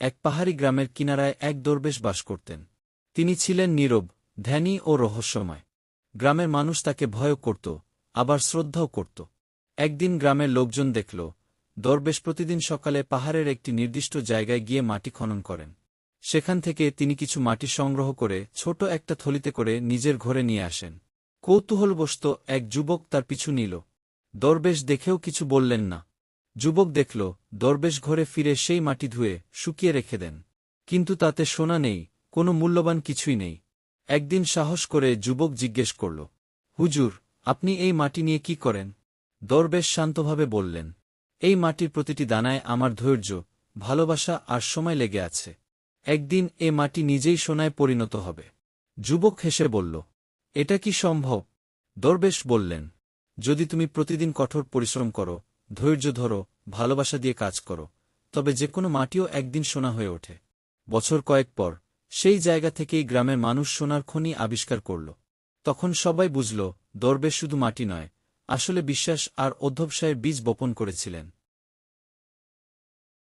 এক পাহাড়ি গ্রামের কিনারায় এক দরবেশ বাস করতেন। তিনি ছিলেন নীরব, ধ্যানী ও রহস্যময়। গ্রামের মানুষ তাকে ভয় করত, আবার শ্রদ্ধাও করত। একদিন গ্রামের লোকজন দেখল, দরবেশ প্রতিদিন সকালে পাহাড়ের একটি নির্দিষ্ট জায়গায় গিয়ে মাটি খনন করেন। সেখান থেকে তিনি কিছু মাটি সংগ্রহ করে ছোট একটা থলিতে করে নিজের ঘরে নিয়ে আসেন। কৌতূহলবশত এক যুবক তার পিছু নিল। দরবেশ দেখেও কিছু বললেন না। যুবক দেখল, দরবেশ ঘরে ফিরে সেই মাটি ধুয়ে শুকিয়ে রেখে দেন। কিন্তু তাতে সোনা নেই, কোনো মূল্যবান কিছুই নেই। একদিন সাহস করে যুবক জিজ্ঞেস করল, হুজুর, আপনি এই মাটি নিয়ে কি করেন? দরবেশ শান্তভাবে বললেন, এই মাটির প্রতিটি দানায় আমার ধৈর্য, ভালোবাসা আর সময় লেগে আছে। একদিন এ মাটি নিজেই সোনায় পরিণত হবে। যুবক হেসে বলল, এটা কি সম্ভব? দরবেশ বললেন, যদি তুমি প্রতিদিন কঠোর পরিশ্রম করো, ধৈর্য ধরো ভালোবাসা দিয়ে কাজ করো, তবে যে কোনো মাটিও একদিন সোনা হয়ে ওঠে। বছর কয়েক পর, সেই জায়গা থেকেই গ্রামের মানুষ সোনার খনি আবিষ্কার করল। তখন সবাই বুঝল, দরবেশ শুধু মাটি নয়, আসলে বিশ্বাস আর অধ্যবসায়ের বীজ বপন করেছিলেন।